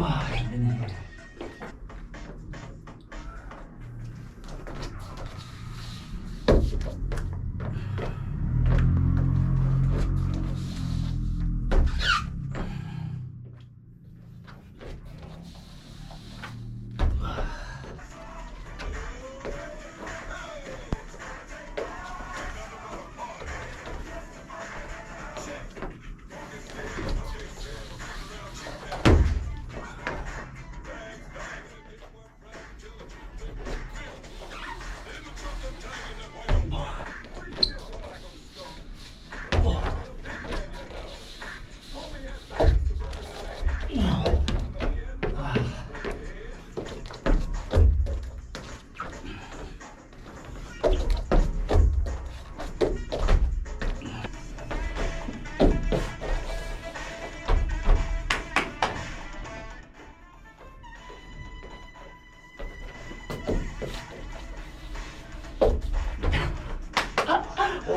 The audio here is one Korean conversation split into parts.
哇，真的。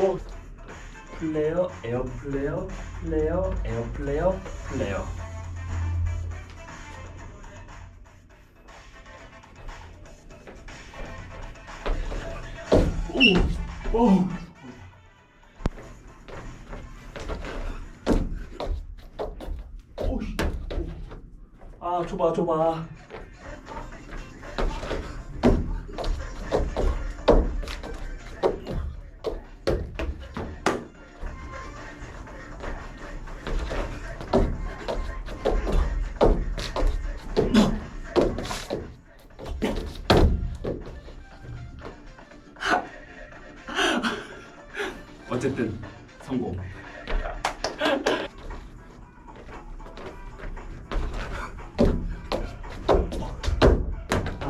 오 플레이어 에어 플레이어 플레이어 에어 플레이어 플레이어 오! 오! 아, 좁아, 좁아.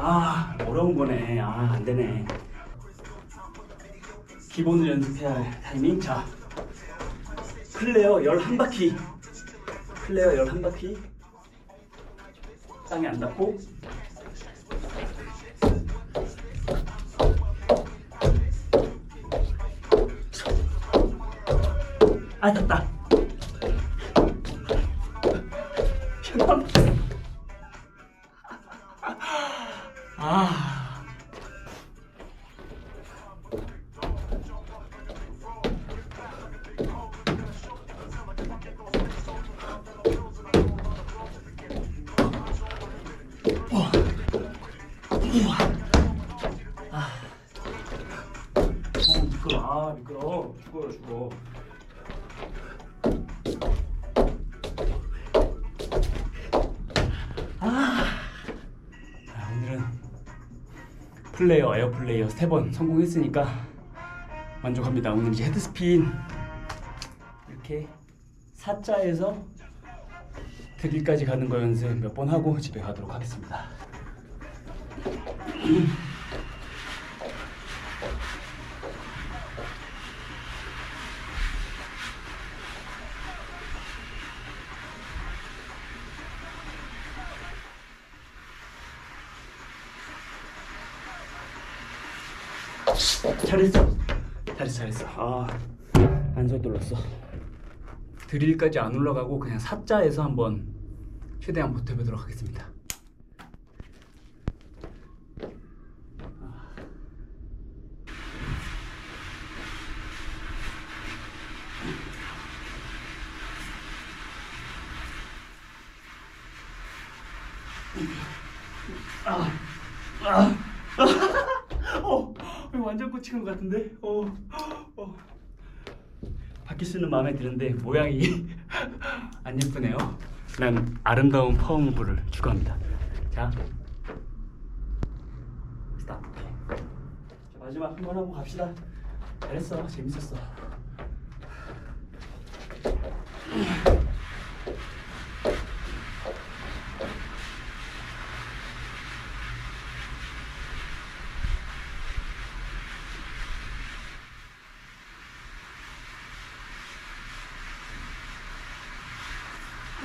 아 어려운 거네. 아 안 되네. 기본을 연습해야 할 타이밍. 자 플레어 11바퀴. 플레어 11바퀴. 땅에 안 닿고. 아 닿다. 아, 미끄러. 죽어요, 죽어. 아, 오늘은 플레이어, 에어 플레이어 세 번 성공했으니까 만족합니다. 오늘 이제 헤드스핀 이렇게 사자에서 드릴까지 가는 거 연습 몇 번 하고 집에 가도록 하겠습니다. 잘했어. 잘했어, 잘했어. 아, 안 서둘렀어. 드릴까지 안 올라가고 그냥 사자에서 한번 최대한 버텨보도록 하겠습니다. 아, 아, 어, 이거 완전 꽂히는 것 같은데? 어, 어. 바퀴 쓰는 마음에 드는데 모양이 안 예쁘네요. 난 아름다운 파워무브를 추구합니다. 자, 스탑. 자, 마지막 한 번 하고 갑시다. 잘했어, 재밌었어.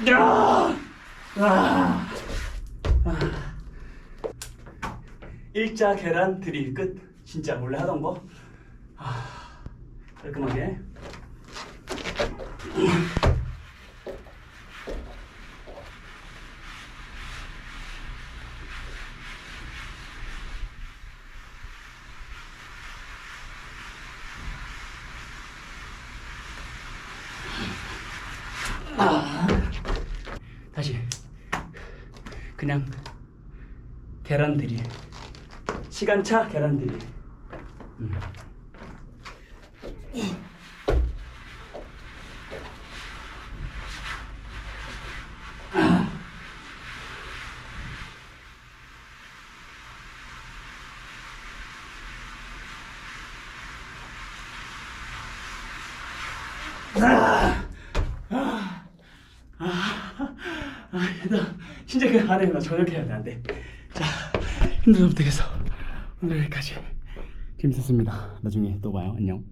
아! 아. 일자 계란 드릴 끝. 진짜 원래 하던 거. 아, 깔끔하게. 다시 그냥 계란 드릴 시간차 계란 드릴 음. 아, 나 진짜 그 안해 나 저녁 해야 돼 안 돼. 자 힘들어 못 되겠어. 오늘 여기까지 재밌었습니다. 나중에 또 봐요. 안녕.